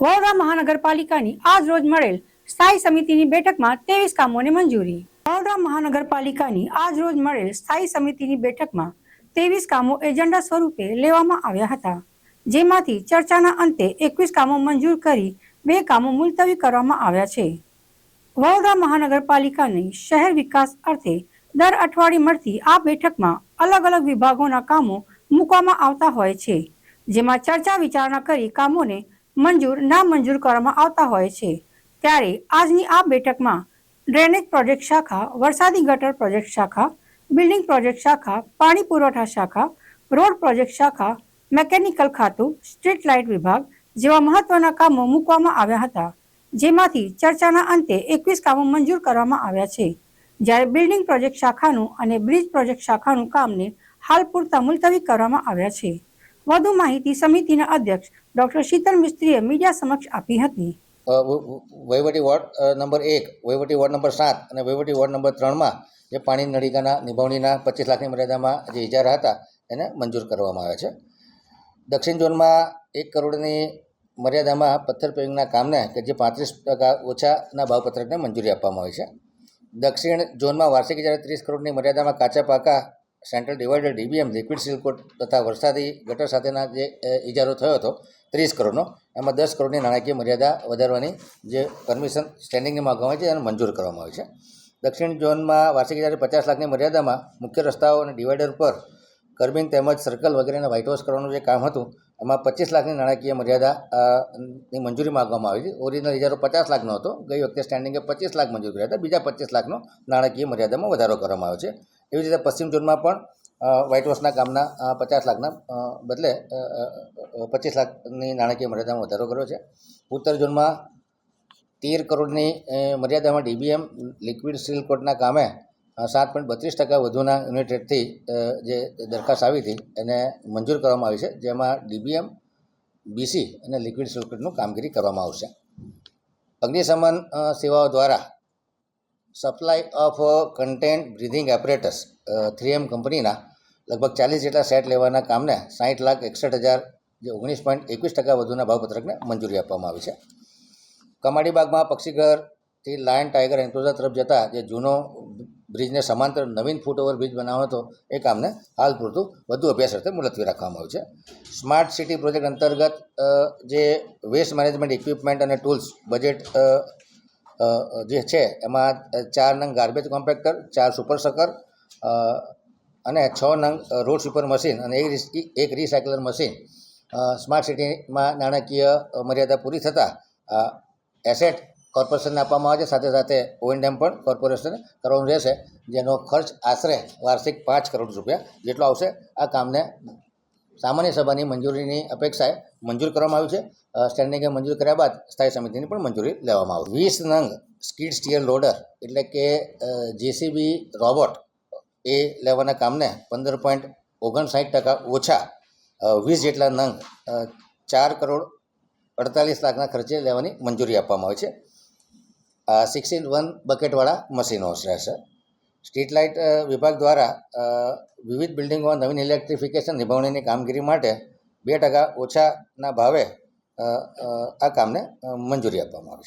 વડોદરા મહાનગરપાલિકાની આજ રોજ મળેલ સ્થાયી સમિતિની બેઠકમાં ત્રેવીસ કામોને મંજૂરી. વડોદરા મહાનગરપાલિકાની આજ રોજ મળેલ સ્થાયી સમિતિની બેઠકમાં ત્રેવીસ કામો એજન્ડા સ્વરૂપે લેવામાં આવ્યા હતા, જેમાંથી ચર્ચાના અંતે એકવીસ કામો મંજૂર કરી બે કામો મુલતવી કરવામાં આવ્યા છે. વડોદરા મહાનગરપાલિકાની શહેર વિકાસ અર્થે દર અઠવાડિયે મળતી આ બેઠકમાં અલગ અલગ વિભાગોના કામો મૂકવામાં આવતા હોય છે, જેમાં ચર્ચા વિચારણા કરી કામોને મંજૂર, ના મંજૂર કરવામાં આવતા હોય છે. ત્યારે આજની આ બેઠકમાં ડ્રેનેજ પ્રોજેક્ટ શાખા, વરસાદી ગટર પ્રોજેક્ટ શાખા, બિલ્ડિંગ પ્રોજેક્ટ શાખા, પાણી પુરવઠા શાખા, રોડ પ્રોજેક્ટ શાખા, મેકેનિકલ ખાતું, સ્ટ્રીટ લાઇટ વિભાગ જેવા મહત્વના કામો મૂકવામાં આવ્યા હતા, જેમાંથી ચર્ચાના અંતે એકવીસ કામો મંજૂર કરવામાં આવ્યા છે. જ્યારે બિલ્ડિંગ પ્રોજેક્ટ શાખાનું અને બ્રિજ પ્રોજેક્ટ શાખાનું કામને હાલ પૂરતા મુલતવી કરવામાં આવ્યા છે. વધુ માહિતી સમિતિના અધ્યક્ષ ડોક્ટર શીતલ મિસ્ત્રીએ મીડિયા સમક્ષ આપી હતી. વહીવટી વોર્ડ નંબર એક, વહીવટી વોર્ડ નંબર સાત અને વહીવટી વોર્ડ નંબર ત્રણમાં જે પાણી નળિકાના નિભાવણીના પચીસ લાખની મર્યાદામાં જે ઇજારા હતા એને મંજૂર કરવામાં આવ્યા છે. દક્ષિણ ઝોનમાં એક કરોડની મર્યાદામાં પથ્થર પેવિંગના કામને કે જે પાંત્રીસ ટકા ઓછાના ભાવપત્રકને મંજૂરી આપવામાં આવી છે. દક્ષિણ ઝોનમાં વાર્ષિક ઇજારા ત્રીસ કરોડની મર્યાદામાં કાચા પાકા central divider DBM liquid seal coat તથા વરસાદી ગટર સાથેના જે ઇજારો થયો હતો, ત્રીસ કરોડનો, એમાં દસ કરોડની નાણાકીય મર્યાદા વધારવાની જે પરમિશન સ્ટેન્ડિંગની માગવામાં આવે છે એને મંજૂર કરવામાં આવી છે. દક્ષિણ ઝોનમાં વાર્ષિક ઇજારે પચાસ લાખની મર્યાદામાં મુખ્ય રસ્તાઓ અને ડિવાઇડર પર કર્બિંગ તેમજ સર્કલ વગેરેને વ્હાઇટ વોશ કરવાનું જે કામ હતું, એમાં પચીસ લાખની નાણાકીય મર્યાદા ની મંજૂરી માગવામાં આવી હતી. ઓરિજિનલ ઇજારો પચાસ લાખનો હતો, ગઈ વખતે સ્ટેન્ડિંગે પચીસ લાખ મંજૂર કર્યા હતા, બીજા પચીસ લાખનો નાણાકીય મર્યાદામાં વધારો કરવામાં આવ્યો છે. એવી રીતે પશ્ચિમ ઝોનમાં પણ વ્હાઇટ વોશના કામના પચાસ લાખના બદલે પચીસ લાખની નાણાકીય મર્યાદામાં વધારો કર્યો છે. ઉત્તર ઝોનમાં તેર કરોડની મર્યાદામાં ડીબીએમ લિક્વિડ સ્ટીલ કોટના કામે સાત પોઈન્ટ બત્રીસ ટકા વધુના યુનિટ રેટથી જે દરખાસ્ત આવી હતી, એને મંજૂર કરવામાં આવી છે, જેમાં ડીબીએમ બીસી અને લિક્વિડ સ્ટીલ કોટનું કામગીરી કરવામાં આવશે. અગ્નિશમન સેવાઓ દ્વારા supply of content breathing apparatus three M કંપનીના લગભગ ચાલીસ જેટલા સેટ લેવાના કામને સાઠ લાખ એકસઠ હજાર જે ઓગણીસ પોઈન્ટ એકવીસ ટકા વધુના ભાવપત્રકને મંજૂરી આપવામાં આવી છે. કમાડીબાગમાં પક્ષીઘરથી લાયન ટાઈગર એન્ક્લોઝર તરફ જતા જે જૂનો બ્રિજને સમાંતર નવીન ફૂટઓવર બ્રિજ બનાવવાનો હતો, એ કામને હાલ પૂરતું વધુ અભ્યાસ અર્થે મુલતવી રાખવામાં આવ્યું છે. સ્માર્ટ સિટી પ્રોજેક્ટ અંતર્ગત જે વેસ્ટ મેનેજમેન્ટ ઇક્વિપમેન્ટ અને ટૂલ્સ, બજેટ જે છે, એમાં ચાર નંગ ગાર્બેજ કોમ્પેક્ટર ચાર સુપર સકર અને છ નંગ રોડ સુપર મશીન અને એક એક રિસાયકલર મશીન સ્માર્ટ સિટીમાં નાણાકીય મર્યાદા પૂરી થતાં એસેટ કોર્પોરેશનને આપવામાં આવે છે. સાથે સાથે ઓએનડેમ પણ કોર્પોરેશને કરવાનું રહેશે, જેનો ખર્ચ આશરે વાર્ષિક પાંચ કરોડ રૂપિયા જેટલો આવશે. આ કામને સામાન્ય સભાની મંજૂરીની અપેક્ષાએ મંજૂર કરવામાં આવ્યું છે. સ્ટેન્ડિંગે મંજૂર કર્યા બાદ સ્થાયી સમિતિની પણ મંજૂરી લેવામાં આવી વીસ નંગ સ્કીડ સ્ટીયર લોડર એટલે કે જેસીબી રોબોટ એ લેવાના કામને પંદર પોઈન્ટ ઓગણસાઠ ટકા ઓછા વીસ જેટલા નંગ ચાર કરોડ અડતાલીસ લાખના ખર્ચે લેવાની મંજૂરી આપવામાં આવી છે. સિક્સ સિક્સટી વન બકેટવાળા મશીનો રહેશે. સ્ટ્રીટ લાઇટ વિભાગ દ્વારા વિવિધ બિલ્ડિંગોમાં નવીન ઇલેક્ટ્રિફિકેશન નિભાવણીની કામગીરી માટે બે ટકા ઓછાના ભાવે આ કામને મંજૂરી આપવામાં આવી છે.